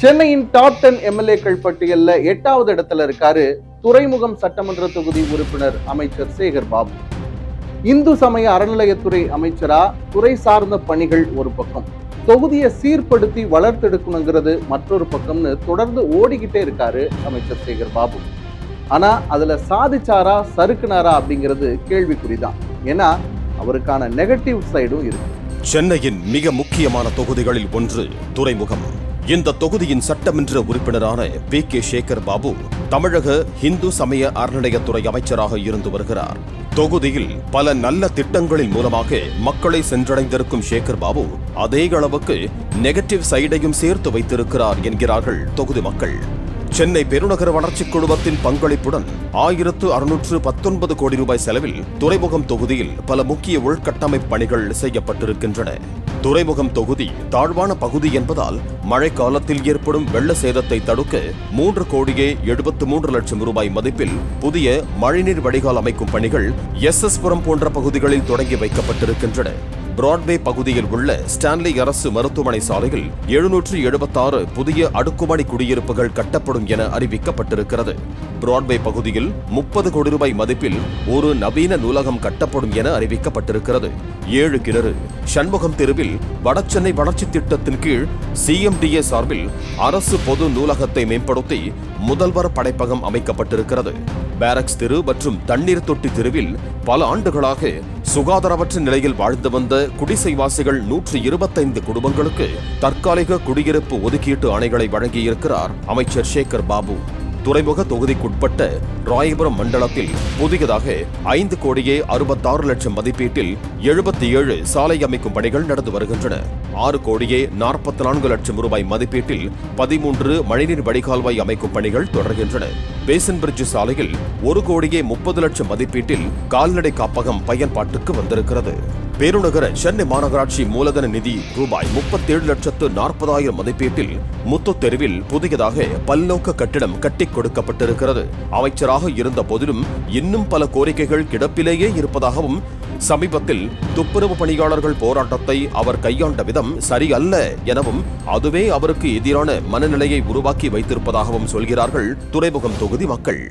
சென்னையின் top ten எம்எல்ஏக்கள் பட்டியலில் எட்டாவது இடத்துல இருக்காரு துறைமுகம் சட்டமன்ற தொகுதி உறுப்பினர் அமைச்சர் சேகர் பாபு. இந்து சமய அறநிலையத்துறை அமைச்சரா துறை சார்ந்த பணிகள் ஒரு பக்கம். தொகுதியை சீர்படுத்தி வளர்த்தெடுக்கணுங்கிறது மற்றொரு பக்கம்னு தொடர்ந்து ஓடிக்கிட்டே இருக்காரு அமைச்சர் சேகர் பாபு. ஆனா அதுல சாதிச்சாரா சறுக்குனாரா அப்படிங்கிறது கேள்விக்குறிதான். ஏன்னா அவருக்கான நெகட்டிவ் சைடும் இருக்கு. சென்னையின் மிக முக்கியமான தொகுதிகளில் ஒன்று துறைமுகம். இந்த தொகுதியின் சட்டமன்ற உறுப்பினரான பி கே சேகர் பாபு தமிழக இந்து சமய அறநிலையத்துறை அமைச்சராக இருந்து வருகிறார். தொகுதியில் பல நல்ல திட்டங்களின் மூலமாக மக்களை சென்றடைந்திருக்கும் சேகர் பாபு அதே அளவுக்கு நெகட்டிவ் சைடையும் சேர்த்து வைத்திருக்கிறார் என்கிறார்கள் தொகுதி மக்கள். சென்னை பெருநகர வளர்ச்சிக் குழுமத்தின் பங்களிப்புடன் ஆயிரத்து அறுநூற்று பத்தொன்பது கோடி ரூபாய் செலவில் துறைமுகம் தொகுதியில் பல முக்கிய உள்கட்டமைப்பு பணிகள் செய்யப்பட்டிருக்கின்றன. துறைமுகம் தொகுதி தாழ்வான பகுதி என்பதால் மழைக்காலத்தில் ஏற்படும் வெள்ள சேதத்தை தடுக்க மூன்று கோடியே எழுபத்து மூன்று லட்சம் ரூபாய் மதிப்பில் புதிய மழைநீர் வடிகால் அமைக்கும் பணிகள் எஸ் எஸ் புரம் போன்ற பகுதிகளில் தொடங்கி வைக்கப்பட்டிருக்கின்றன. பிராட்வே பகுதியில் உள்ள ஸ்டான்லி அரசு மருத்துவமனை சாலையில் எழுநூற்று எழுபத்தாறு புதிய அடுக்குமாடி குடியிருப்புகள் கட்டப்படும் என அறிவிக்கப்பட்டிருக்கிறது. பிராட்வே பகுதியில் முப்பது கோடி ரூபாய் மதிப்பில் ஒரு நவீன நூலகம் கட்டப்படும் என அறிவிக்கப்பட்டிருக்கிறது. ஏழு கிணறு சண்முகம் தெருவில் வடசென்னை வளர்ச்சி திட்டத்தின் கீழ் சிஎம்டிஏ சார்பில் அரசு பொது நூலகத்தை மேம்படுத்தி முதல்வர் படைப்பகம் அமைக்கப்பட்டிருக்கிறது. பேரக்ஸ் தெரு மற்றும் தண்ணீர் தொட்டி தெருவில் பல ஆண்டுகளாக சுகாதாரமற்ற நிலையில் வாழ்ந்து வந்த குடிசைவாசிகள் நூற்று இருபத்தைந்து குடும்பங்களுக்கு தற்காலிக குடியிருப்பு ஒதுக்கீட்டு ஆணைகளை வழங்கியிருக்கிறார் அமைச்சர் சேகர் பாபு. துறைமுக தொகுதிக்குட்பட்ட ராயபுரம் மண்டலத்தில் புதியதாக ஐந்து கோடியே அறுபத்தாறு லட்சம் மதிப்பீட்டில் எழுபத்தி ஏழு சாலை அமைக்கும் பணிகள் நடந்து வருகின்றன. ஆறு கோடியே நாற்பத்தி நான்கு லட்சம் ரூபாய் மதிப்பீட்டில் பதிமூன்று மழைநீர் வடிகால்வாய் அமைக்கும் பணிகள் தொடர்கின்றன. பேசன் பிரிட்ஜ் சாலையில் ஒரு கோடியே முப்பது லட்சம் மதிப்பீட்டில் கால்நடை காப்பகம் பயன்பாட்டுக்கு வந்திருக்கிறது. பெருநகர சென்னை மாநகராட்சி மூலதன நிதி ரூபாய் முப்பத்தேழு லட்சத்து நாற்பதாயிரம் மதிப்பீட்டில் முத்து தெருவில் புதியதாக பல்நோக்க கட்டிடம் கட்டிக் கொடுக்கப்பட்டிருக்கிறது. அமைச்சராக இருந்த போதிலும் இன்னும் பல கோரிக்கைகள் கிடப்பிலேயே இருப்பதாகவும் சமீபத்தில் துப்புரவு பணியாளர்கள் போராட்டத்தை அவர் கையாண்ட விதம் சரியல்ல எனவும் அதுவே அவருக்கு எதிரான மனநிலையை உருவாக்கி வைத்திருப்பதாகவும் சொல்கிறார்கள் துறைமுகம் தொகுதி மக்கள்.